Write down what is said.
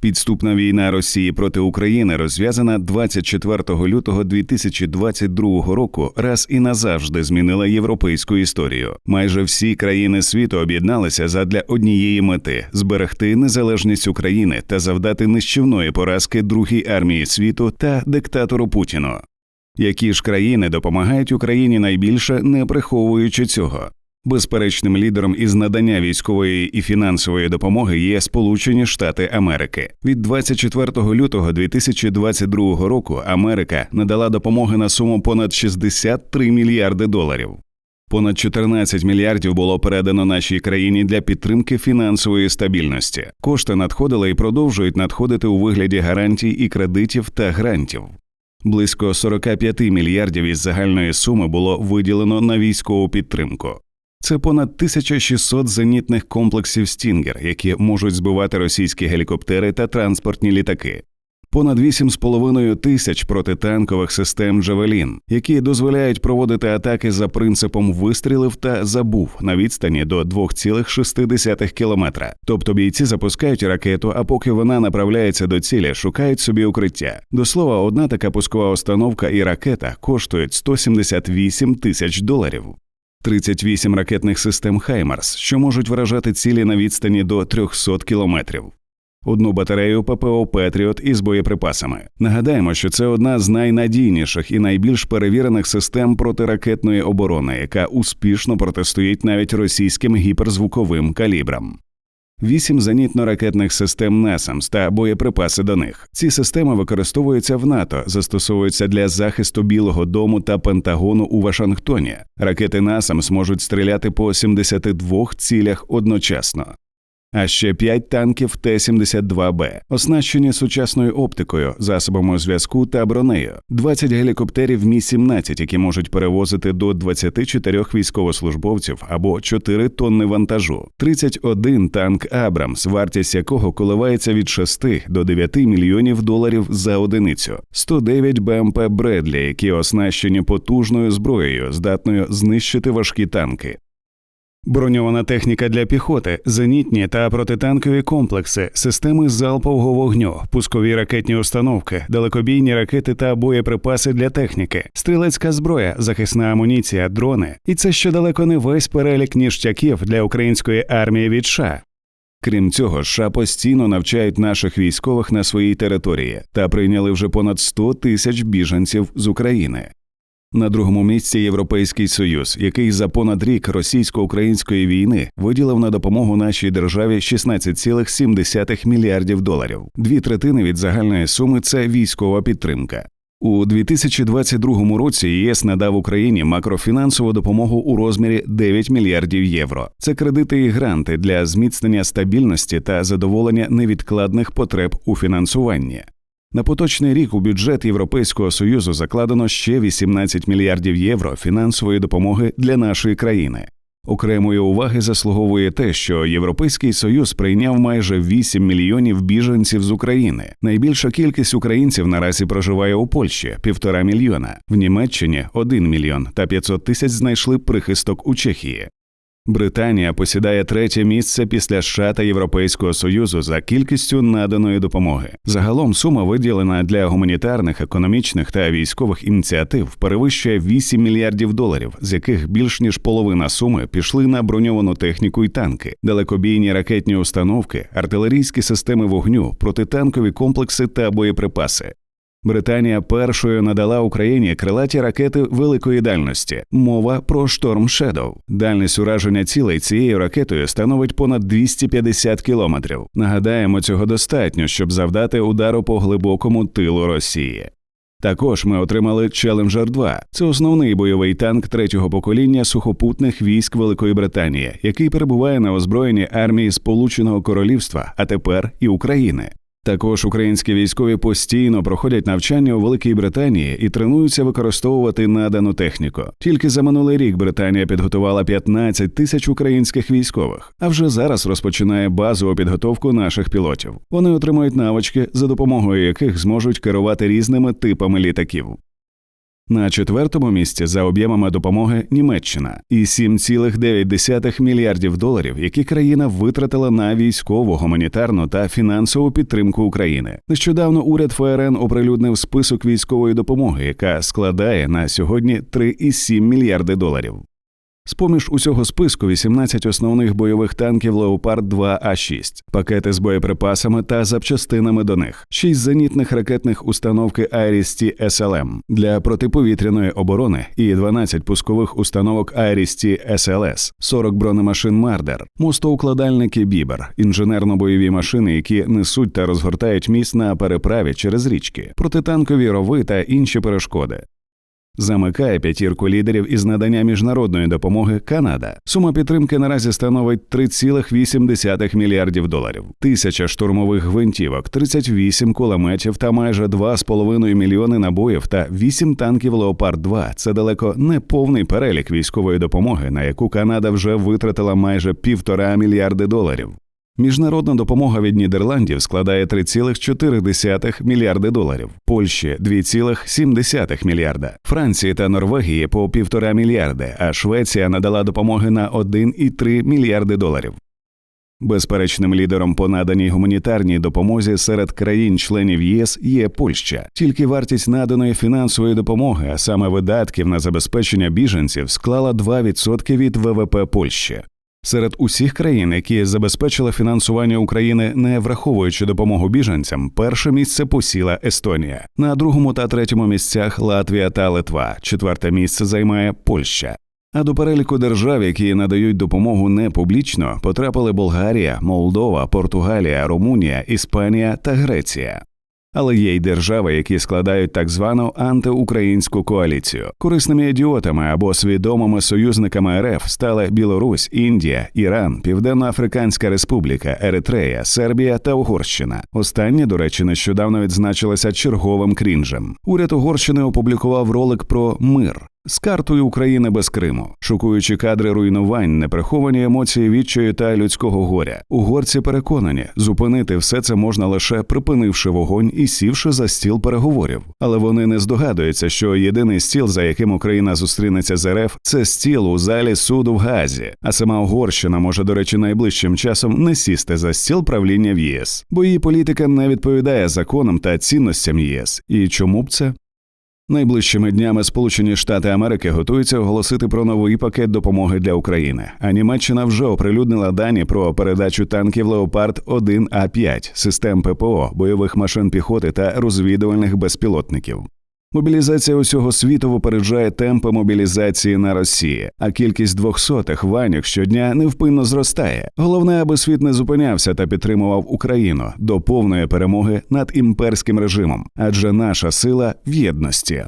Підступна війна Росії проти України розв'язана 24 лютого 2022 року раз і назавжди змінила європейську історію. Майже всі країни світу об'єдналися задля однієї мети зберегти незалежність України та завдати нищівної поразки другій армії світу та диктатору Путіну. Які ж країни допомагають Україні найбільше, не приховуючи цього? Безперечним лідером із надання військової і фінансової допомоги є Сполучені Штати Америки. Від 24 лютого 2022 року Америка надала допомоги на суму понад 63 мільярди доларів. Понад 14 мільярдів було передано нашій країні для підтримки фінансової стабільності. Кошти надходили і продовжують надходити у вигляді гарантій і кредитів та грантів. Близько 45 мільярдів із загальної суми було виділено на військову підтримку. Це понад 1600 зенітних комплексів Стінгер, які можуть збивати російські гелікоптери та транспортні літаки. Понад 8,5 тисяч протитанкових систем Джавелін, які дозволяють проводити атаки за принципом вистрілив та забув на відстані до 2,6 кілометра. Тобто бійці запускають ракету, а поки вона направляється до цілі, шукають собі укриття. До слова, одна така пускова установка і ракета коштують 178 тисяч доларів. 38 ракетних систем Хаймарс, що можуть вражати цілі на відстані до 300 кілометрів. Одну батарею ППО Петріот із боєприпасами. Нагадаємо, що це одна з найнадійніших і найбільш перевірених систем протиракетної оборони, яка успішно протистоїть навіть російським гіперзвуковим калібрам. Вісім зенітно-ракетних систем «Насамс» та боєприпаси до них. Ці системи використовуються в НАТО, застосовуються для захисту Білого Дому та Пентагону у Вашингтоні. Ракети «Насамс» можуть стріляти по 72 цілях одночасно. А ще 5 танків Т-72Б, оснащені сучасною оптикою, засобами зв'язку та бронею, 20 гелікоптерів Мі-17, які можуть перевозити до 24 військовослужбовців або 4 тонни вантажу, 31 танк Абрамс, вартість якого коливається від 6 до 9 мільйонів доларів за одиницю, 109 БМП Бредлі, які оснащені потужною зброєю, здатною знищити важкі танки. Броньована техніка для піхоти, зенітні та протитанкові комплекси, системи залпового вогню, пускові ракетні установки, далекобійні ракети та боєприпаси для техніки, стрілецька зброя, захисна амуніція, дрони. І це ще далеко не весь перелік ніштяків для української армії від США. Крім цього, США постійно навчають наших військових на своїй території та прийняли вже понад 100 тисяч біженців з України. На другому місці Європейський Союз, який за понад рік російсько-української війни виділив на допомогу нашій державі 16,7 мільярдів доларів. Дві третини від загальної суми це військова підтримка. У 2022 році ЄС надав Україні макрофінансову допомогу у розмірі 9 мільярдів євро. Це кредити і гранти для зміцнення стабільності та задоволення невідкладних потреб у фінансуванні. На поточний рік у бюджет Європейського союзу закладено ще 18 мільярдів євро фінансової допомоги для нашої країни. Окремої уваги заслуговує те, що Європейський Союз прийняв майже 8 мільйонів біженців з України. Найбільша кількість українців наразі проживає у Польщі півтора мільйона, в Німеччині 1 мільйон та 500 тисяч знайшли прихисток у Чехії. Британія посідає третє місце після США та Європейського союзу за кількістю наданої допомоги. Загалом сума виділена для гуманітарних, економічних та військових ініціатив перевищує 8 мільярдів доларів, з яких більш ніж половина суми пішли на броньовану техніку і танки, далекобійні ракетні установки, артилерійські системи вогню, протитанкові комплекси та боєприпаси. Британія першою надала Україні крилаті ракети великої дальності. Мова про шторм Shadow. Дальність ураження цілей цією ракетою становить понад 250 кілометрів. Нагадаємо, цього достатньо, щоб завдати удару по глибокому тилу Росії. Також ми отримали Challenger 2 Це основний бойовий танк третього покоління сухопутних військ Великої Британії, який перебуває на озброєнні армії Сполученого Королівства, а тепер і України. Також українські військові постійно проходять навчання у Великій Британії і тренуються використовувати надану техніку. Тільки за минулий рік Британія підготувала 15 тисяч українських військових, а вже зараз розпочинає базову підготовку наших пілотів. Вони отримують навички, за допомогою яких зможуть керувати різними типами літаків. На четвертому місці за об'ємами допомоги Німеччина і 7,9 мільярдів доларів, які країна витратила на військову, гуманітарну та фінансову підтримку України. Нещодавно уряд ФРН оприлюднив список військової допомоги, яка складає на сьогодні 3,7 мільярди доларів. З поміж усього списку 18 основних бойових танків Леопард 2 а 6 пакети з боєприпасами та запчастинами до них, 6 зенітних ракетних установки Айрісті СЛМ для протиповітряної оборони і 12 пускових установок Айрісті СЛС, 40 бронемашин Мардер, мостоукладальники Бібер, інженерно-бойові машини, які несуть та розгортають міст на переправі через річки, протитанкові рови та інші перешкоди. Замикає п'ятірку лідерів із надання міжнародної допомоги Канада. Сума підтримки наразі становить 3,8 мільярдів доларів, тисяча штурмових гвинтівок, 38 кулеметів та майже 2,5 мільйони набоїв та 8 танків Леопард 2 Це далеко не повний перелік військової допомоги, на яку Канада вже витратила майже півтора мільярди доларів. Міжнародна допомога від Нідерландів складає 3,4 мільярди доларів, Польщі 2,7 мільярда, Франції та Норвегії по 1,5 мільярди, а Швеція надала допомоги на 1,3 мільярди доларів. Безперечним лідером по наданій гуманітарній допомозі серед країн-членів ЄС є Польща. Тільки вартість наданої фінансової допомоги, а саме видатків на забезпечення біженців, склала 2% від ВВП Польщі. Серед усіх країн, які забезпечили фінансування України, не враховуючи допомогу біженцям, перше місце посіла Естонія. На другому та третьому місцях Латвія та Литва. Четверте місце займає Польща. А до переліку держав, які надають допомогу не публічно, потрапили Болгарія, Молдова, Португалія, Румунія, Іспанія та Греція. Але є й держави, які складають так звану антиукраїнську коаліцію. Корисними ідіотами або свідомими союзниками РФ стали Білорусь, Індія, Іран, Південно-Африканська Республіка, Еритрея, Сербія та Угорщина. Останні, до речі, нещодавно відзначилися черговим крінжем. Уряд Угорщини опублікував ролик про мир. З картою України без Криму, шокуючи кадри руйнувань, неприховані емоції відчаю та людського горя. Угорці переконані, зупинити все це можна лише припинивши вогонь і сівши за стіл переговорів. Але вони не здогадуються, що єдиний стіл, за яким Україна зустрінеться з РФ, це стіл у залі суду в Газі. А сама Угорщина може, до речі, найближчим часом не сісти за стіл правління в ЄС, бо її політика не відповідає законам та цінностям ЄС. І чому б це? Найближчими днями Сполучені Штати Америки готуються оголосити про новий пакет допомоги для України. А Німеччина вже оприлюднила дані про передачу танків Леопард 1 А 5 систем ППО, бойових машин піхоти та розвідувальних безпілотників. Мобілізація усього світу випереджає темпи мобілізації на Росії, а кількість двохсотих ванюк щодня невпинно зростає. Головне, аби світ не зупинявся та підтримував Україну до повної перемоги над імперським режимом, адже наша сила в єдності.